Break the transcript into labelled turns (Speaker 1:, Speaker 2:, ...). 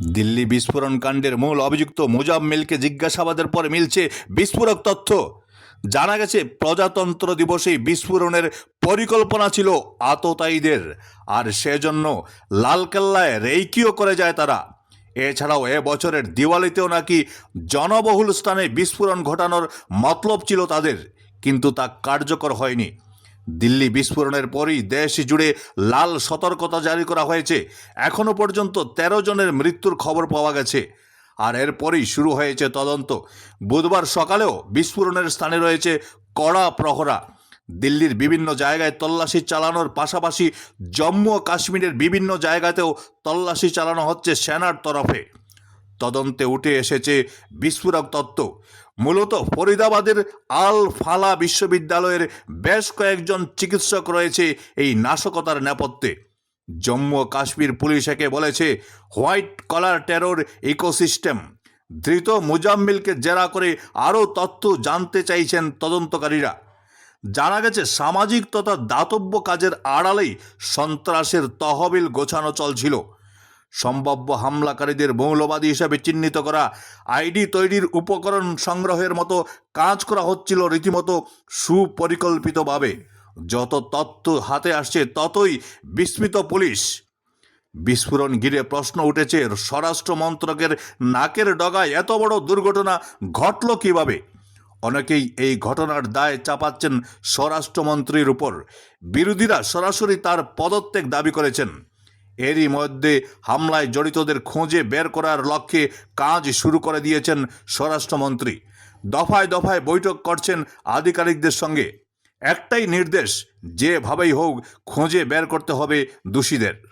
Speaker 1: দিল্লি বিস্ফোরণ কাণ্ডের মূল অভিযুক্ত মুজাম্মিলকে জিজ্ঞাসাবাদের পরে মিলছে বিস্ফোরক তথ্য। জানা গেছে, প্রজাতন্ত্র দিবসেই বিস্ফোরণের পরিকল্পনা ছিল আততায়ীদের। আর সেজন্য লালকেল্লায় রেইকিও করে যায় তারা। এছাড়াও এ বছরের দিওয়ালিতেও নাকি জনবহুল স্থানে বিস্ফোরণ ঘটানোর মতলব ছিল তাদের, কিন্তু তা কার্যকর হয়নি। দিল্লি বিস্ফোরণের পরই দেশ জুড়ে লাল সতর্কতা জারি করা হয়েছে। এখনও পর্যন্ত ১৩ জনের মৃত্যুর খবর পাওয়া গেছে। আর এরপরই শুরু হয়েছে তদন্ত। বুধবার সকালেও বিস্ফোরণের স্থানে রয়েছে কড়া প্রহরা। দিল্লির বিভিন্ন জায়গায় তল্লাশি চালানোর পাশাপাশি জম্মু ও কাশ্মীরের বিভিন্ন জায়গাতেও তল্লাশি চালানো হচ্ছে সেনার তরফে। তদন্তে উঠে এসেছে বিস্ফোরক তত্ত্ব। মূলত ফরিদাবাদের আল ফালা বিশ্ববিদ্যালয়ের বেশ কয়েকজন চিকিৎসক রয়েছে এই নাশকতার নেপথ্যে। জম্মু ও কাশ্মীর পুলিশ একে বলেছে, হোয়াইট কলার টেরর ইকোসিস্টেম। ধৃত মুজাম্মিলকে জেরা করে আরও তথ্য জানতে চাইছেন তদন্তকারীরা। জানা গেছে, সামাজিক তথা দাতব্য কাজের আড়ালেই সন্ত্রাসের তহবিল গোছানো চলছিল। সম্ভাব্য হামলাকারীদের মৌলবাদী হিসাবে চিহ্নিত করা আইডি তৈরির উপকরণ সংগ্রহের মতো কাজ করা হচ্ছিল রীতিমতো সুপরিকল্পিতভাবে। যত তত্ত্ব হাতে আসছে, ততই বিস্মিত পুলিশ। বিস্ফোরণ ঘিরে প্রশ্ন উঠেছে, স্বরাষ্ট্র মন্ত্রকের নাকের ডগায় এত বড় দুর্ঘটনা ঘটল কীভাবে? অনেকেই এই ঘটনার দায় চাপাচ্ছেন স্বরাষ্ট্রমন্ত্রীর উপর। বিরোধীরা সরাসরি তার পদত্যাগ দাবি করেছেন। এরই মধ্যে হামলায় জড়িতদের খোঁজে বের করার লক্ষ্যে কাজ শুরু করে দিয়েছেন স্বরাষ্ট্রমন্ত্রী। দফায় দফায় বৈঠক করছেন আধিকারিকদের সঙ্গে। একটাই নির্দেশ, যেভাবেই হোক, খোঁজে বের করতে হবে দোষীদের।